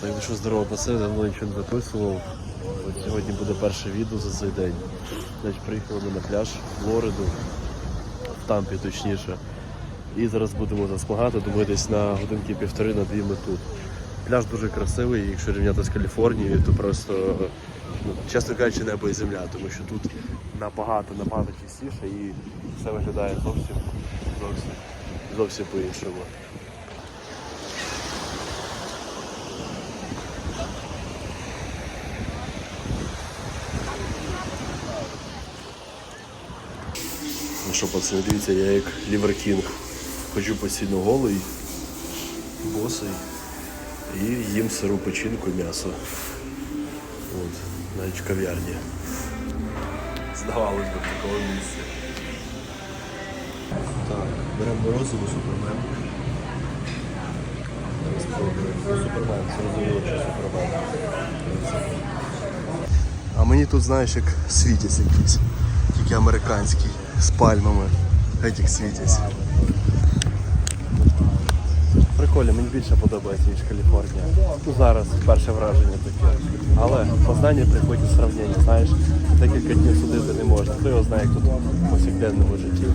Так ну що здорово, пацани, давно нічого не записував. От сьогодні буде перше відео за цей день. Значить, приїхали ми на пляж в Флориду, в Тампі точніше. І зараз будемо засмагати, думаю, десь на годинки півтори на дві ми тут. Пляж дуже красивий, якщо рівняти з Каліфорнією, то просто, ну, чесно кажучи, небо і земля, тому що тут набагато, набагато чистіше і все виглядає зовсім, зовсім, зовсім по-іншому. Що, пацани, я як Лівер Кінг. Ходжу постійно голий, босий і їм сиру печінку м'ясо. От, навіть в кав'ярні. Здавалось би, в такому місці. Так, беремо морозиво супермен. Зараз спробуємо. Ну, супермен, зрозуміло, що супермен. А мені тут, знаєш, як світязь якийсь. Тільки американський, з пальмами. Геть світять. Прикольно, мені більше подобається, ніж Каліфорнія. Ну зараз перше враження таке. Але познання приходять сравнення, знаєш, декілька днів судити не можна. Хто його знає, як тут в повсякденному житті.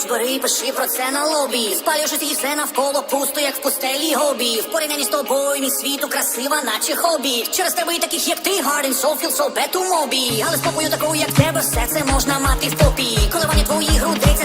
Хоч бери, пиши про це на лобі. Спалюєш і все навколо пусто, як в пустелі гобі. В порівнянні з тобою, мій світу красива, наче хобі. Через тебе і таких, як ти, Гарден, Софіл, Собету, Мобі. Але спокою такою, як тебе, все це можна мати в попі. Коливання твоїх грудей,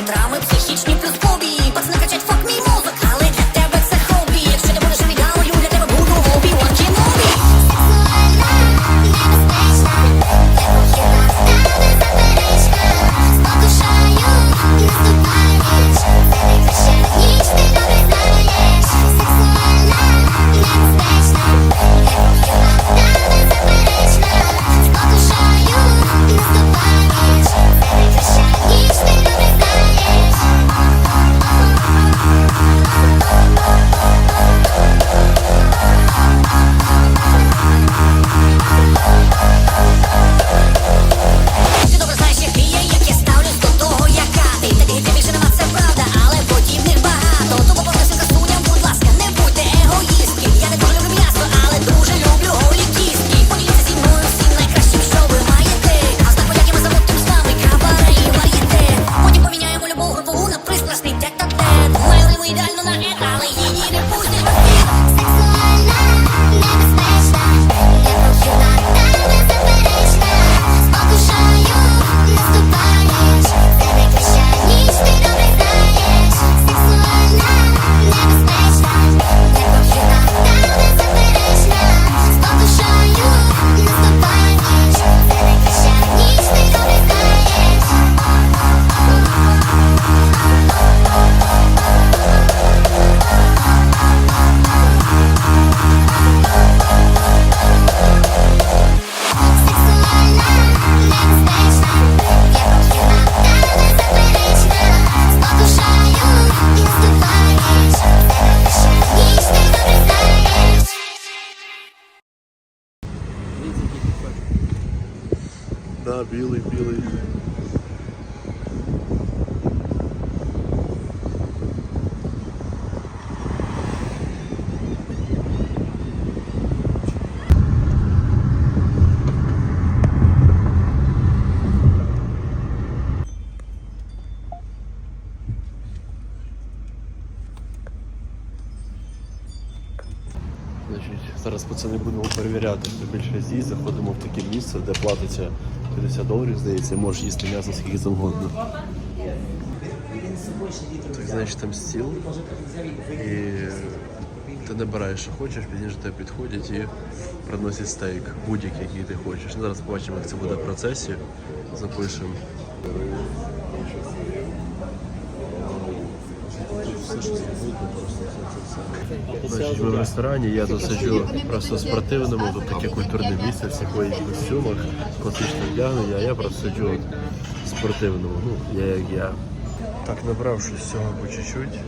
зараз пацани будемо перевіряти, хто більше з'їсть. Заходимо в таке місце, де платиться 50 доларів, здається, можеш їсти м'ясо скільки завгодно. Так, значить, там стіл. І ти набираєш, що хочеш, пізніше тебе підходять і приносять стейк, будь-який, який ти хочеш. Ну, Зараз побачимо, як це буде в процесі. Запишемо. Тут все, що завгодно, просто все це все. Значить, ми в ресторані, я тут сиджу просто в спортивному, тут таке культурне місце, всі ходять в костюмах, класично вдягнені, а я просто сиджу в спортивному, ну, я як я. Так, набравшись всього по чуть-чуть.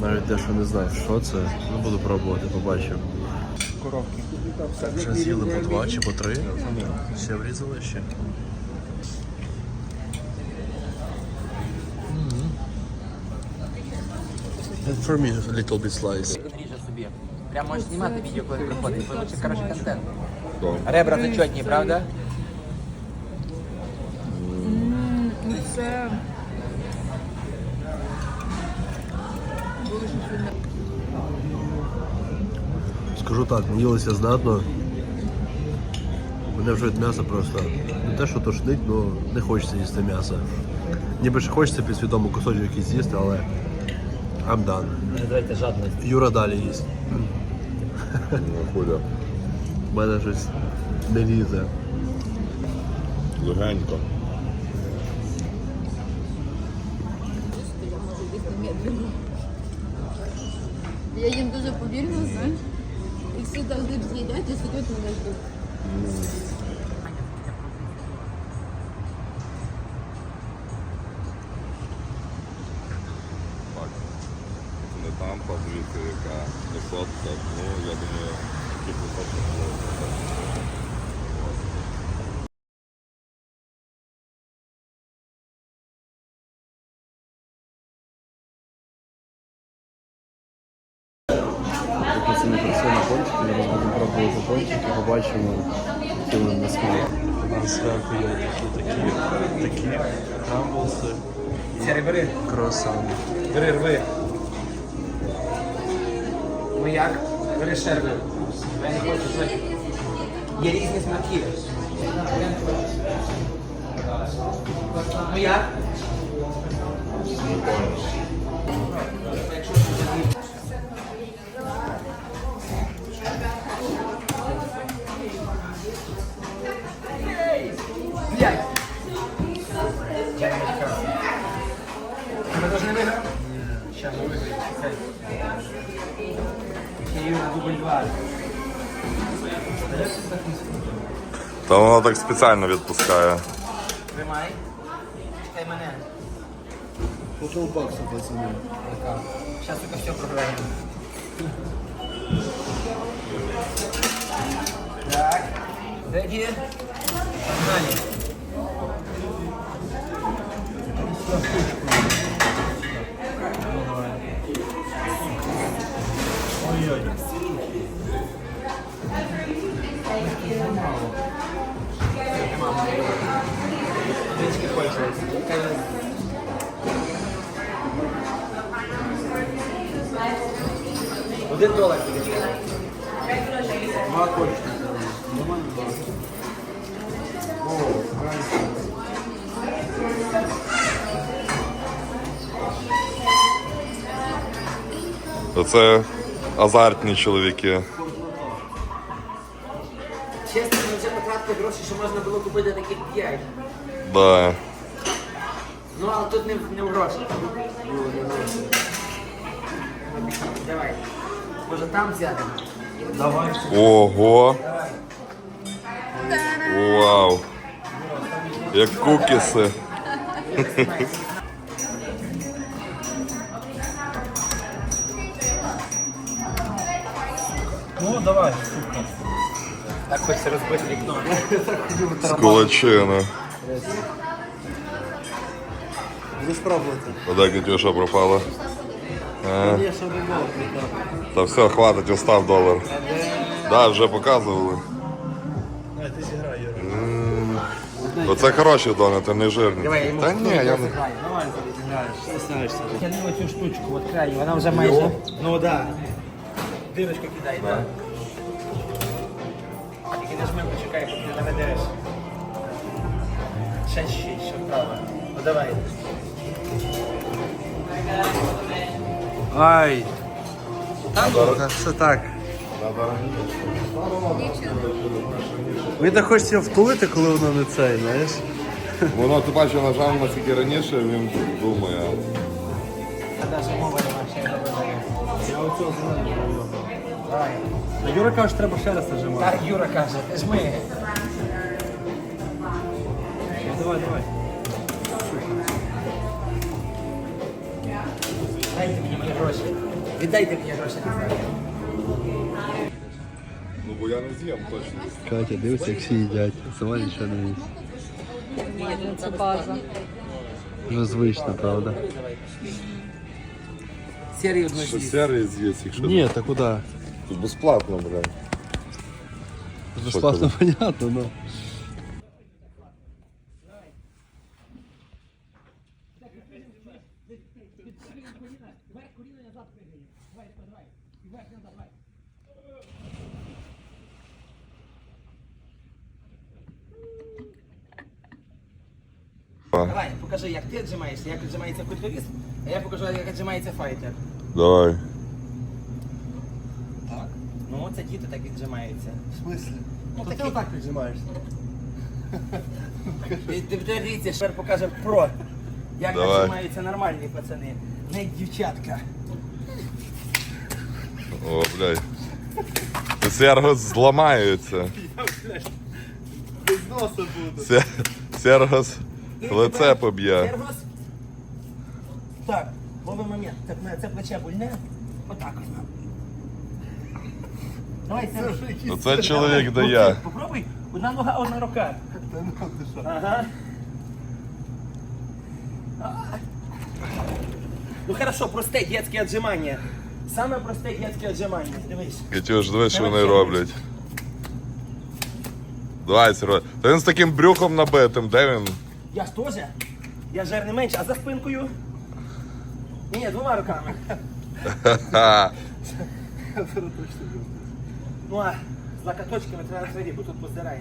Навіть дещо не знаю, що це. Ну, буду пробувати, побачив. Коробки. Так, вже з'їли по два чи по три. Ще врізали ще. For me, a little bit slice. Ріже собі. Прямо можеш знімати відео, коли приходить. Получить хороший контент. Ребра зачетні, правда? Це Скажу так, наїлися знатно. Мене вже від м'яса просто не те, що тошнить, але не хочеться їсти м'ясо. Ніби ж хочеться підсвідомо кусочок якийсь з'їсти, але I'm done. Називається жадність. Юра далі їсть. Хуля. У мене щось не лізе. Легенько. Я їм дуже повільно, знаєш. І всі так з'їдять і сидять мене ждуть. Подивіться, яка висотка. Ну, я думаю, висот не було. Пацани прийшли на пончики, зараз будемо пробувати пончики, побачимо, які вони на смак. У нас зверху є такі, такі, такі крамблси і круасани. Бери, рви. Ну як? Бери шерви. Я не хочу звати. Є різні смаки. Ну як? Блядь. так спеціально відпускає. Тримай. Чекай мене. По колбаксу, пацани. Сейчас только все програем. Так. Ready? Погнали. Один долар. Два кольчика. Це азартні чоловіки. Чесно, ми вже потратили гроші, що можна було купити таких п'ять. Да. Ну, але тут не, в- не в грошах. Давай. Може там взяти? Давай. Ого. Вау. Як кукіси. Так хочеться розбити вікно. З кулачина. Будеш пробувати? Вода Катюша пропала. А. Та все, хватить, остав долар. Да, вже показували. А, ти зіграй, Юра. Оце хороші донати, не жирні. Давай, я йому Та ні, я не. Давай, зіграєш. Тяни оцю штучку, от крайню, вона вже майже. Ну да. Дирочку кидай, так. Тільки не жми, почекай, поки ти наведеш. Ще ще, ще вправо. Ну давай. Ай! Так, все так. Мені так хочеться його втулити, коли воно не цей, знаєш? Воно ти бачив, нажав наскільки раніше, він думає. Я оцього зеленого А Юра каже, треба ще раз нажимати. Так, Юра каже, ти ж ми. Давай, давай. Дайте гроші. Віддайте мені гроші. Ну бо я не з'їм точно. Катя, дивися, як всі їдять. Сама нічого не їсть. Це база. Вже звично, правда? Серію одну Що з'їсть. серії з'їсть, якщо Ні, та куди? Тут безплатно, блядь. Безплатно понятно, ну. Давай, покажи, як ти віджимаєшся, як віджимається культурист, а я покажу, як віджимається файтер. Давай. Так. Ну, це діти так віджимаються. В смислі? Ну, То такі- ти отак віджимаєшся. Дивіться, тепер покаже про, як Давай. віджимаються нормальні пацани, не дівчатка. О, блядь. Серго зламаються. Без носа буду. Се- Сергос лице поб'є. Так, ловий момент. Так, на це плече больне. Отак ось. Давай, Сергос. Оце чоловік дає. Попробуй. Одна нога, одна рука. Ага. Ну хорошо, просте детське отжимання. Саме просте детське отжимання. Дивись. Катюш, дивись, що вони роблять. Давай, Серго. Та він з таким брюхом набитим, де він? Я ж теж. Я жир не менше, а за спинкою. Ні, двома руками. Ну а з локоточками треба на бо тут поздирає.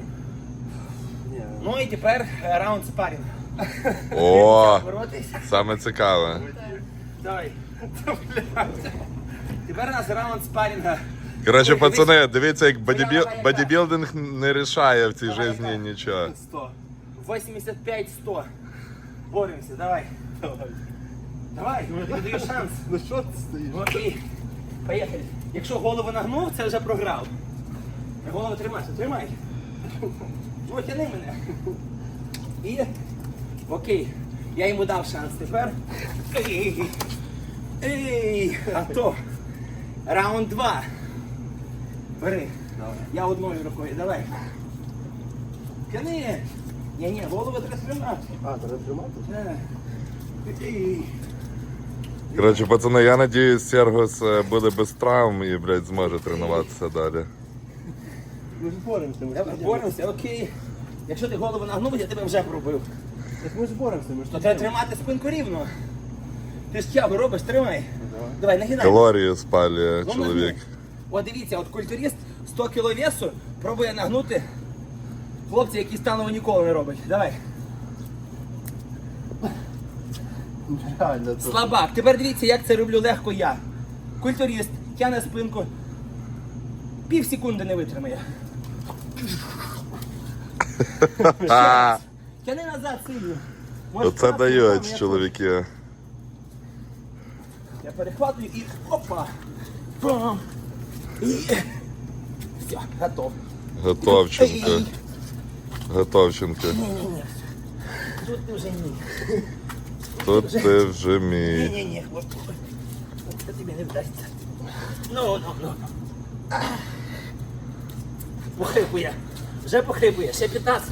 Ну і тепер е, раунд спарінг. О, саме цікаве. Давай. Тепер у нас раунд спарінга. Коротше, пацани, дивіться, як бодібілдинг не рішає в цій житті нічого. 100. 85-100. Боремося, давай. Давай, ну я даю шанс. Ну що ти стоїш? Окей. Поїхали. Якщо голову нагнув, це вже програв. Голову тримай, тримай. Ну, тяни мене. І. Окей. Я йому дав шанс тепер. Ей. Ей. А то. Раунд два. Бери. Я одною рукою. Давай. Тяни. Ні, ні, голову треба тримати. А, треба тримати? Е. Коротше, пацани, я надіюсь, Сергос е, буде без травм і, блядь, зможе тренуватися далі. Ми ж боремося, ми ж Давай, боремося, окей. Якщо ти голову нагнув, я тебе вже пробив. Так ми ж боремося, ми ж То треба тримати спинку рівно. Ти ж тягу робиш, тримай. Давай, нагинай. Калорії спалює чоловік. От дивіться, от культурист 100 кг весу пробує нагнути. Хлопці, які станово ніколи не роблять. Давай. Реально, то Слабак. Тепер дивіться, як це роблю легко я. Культурист тягне спинку. Пів секунди не витримає. Тяни назад сильно. Можеш оце руками, дають чоловіки. Я перехватую і опа. Бам. І... Все, готов. Готовченко. Ей. Готовченко. Ні-ні-ні. Тут ти вже ні. Тут ти вже мій. Ні-ні-ні. Це тобі не вдасться. Ну, ну, ну. Похрипує. Вже похрипує. Ще 15.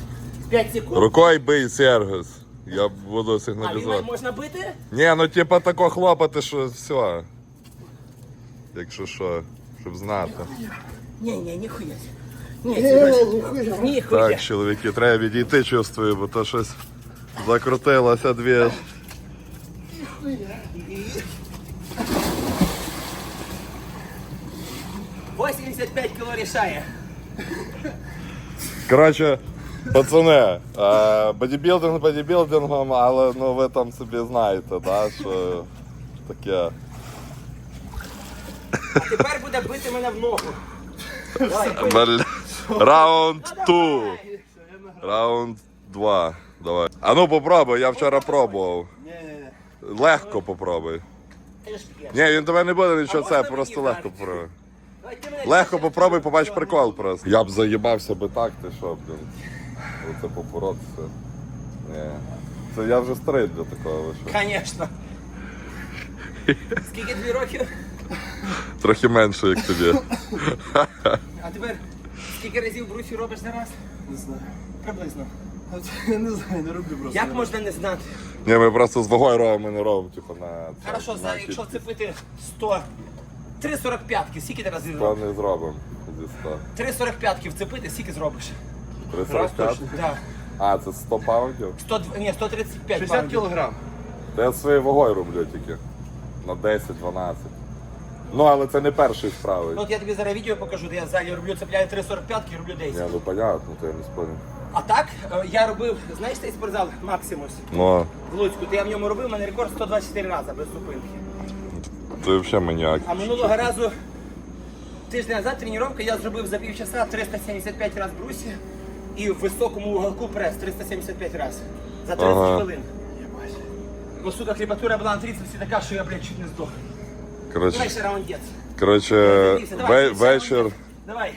5 секунд. Рукою бий, Сергос. Я буду А він можна бити? Ні, ну типа тако хлопати, що все. Якщо що, щоб знати. Ні-ні, ніхуя. Ні, Сережа, ніхуя. Ніхуя. Так, чоловіки, треба відійти, чувствую, бо то щось закрутилося дві. — 85 кіло рішає. Коротше, пацани, е, бодібілдинг бодібілдингом, але ну ви там собі знаєте, да, що таке. А тепер буде бити мене в ногу. Давай, Бля. Раунд 2. Раунд 2. Давай. А ну попробуй, я вчора пробував. Легко попробуй. Ні, він тебе не буде нічого, це просто легко попробуй. Легко попробуй, побач прикол просто. Я б заїбався би так, ти що, блін. Оце попоротися. Ні. Це я вже старий для такого. ви що. Звісно. Скільки тобі років? Трохи менше, як тобі. А тепер скільки разів брусі робиш за раз? Не знаю. Приблизно. Не знаю, не роблю просто. Як можна не знати? Ні, ми просто з вагою робимо, ми не робимо, типу, на. Хорошо, на за, якщо вцепити 100, 3,45, скільки ти разів То зробиш? не зробимо зі 100. 3,45 вцепити, скільки зробиш? 345? Так. А, це 100 паундів? 100, ні, 135 60 паундів. кілограм. Та я своєю вагою роблю тільки. На 10-12. Ну, але це не перший справи. Ну, от я тобі зараз відео покажу, де я в залі роблю, цепляю 3,45 і роблю 10. Ні, ну понятно, то я не спорю. А так, е, я робив, знаєш цей спортзал Максимус Ну, в Луцьку, то я в ньому робив, у мене рекорд 124 рази без зупинки. ти взагалі маніак. А минулого разу, тиждень назад тренування я зробив за півчаса 375 разів брусі і в високому уголку прес 375 разів. За 30 Ага. хвилин. Ну, сука, хлібатура була на трицепсі така, що я, блядь, чуть не здох. Коротше, Давай ще раундець. коротше давай, ве- вечір. Давай.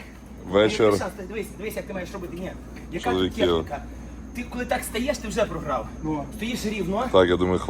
Вечір. Ні, Дивись, дивись, як ти маєш робити. Ні. Яка тут Чоловіків. техніка? Ти коли так стаєш, ти вже програв. Стоїш рівно. Так, я думаю, хватить.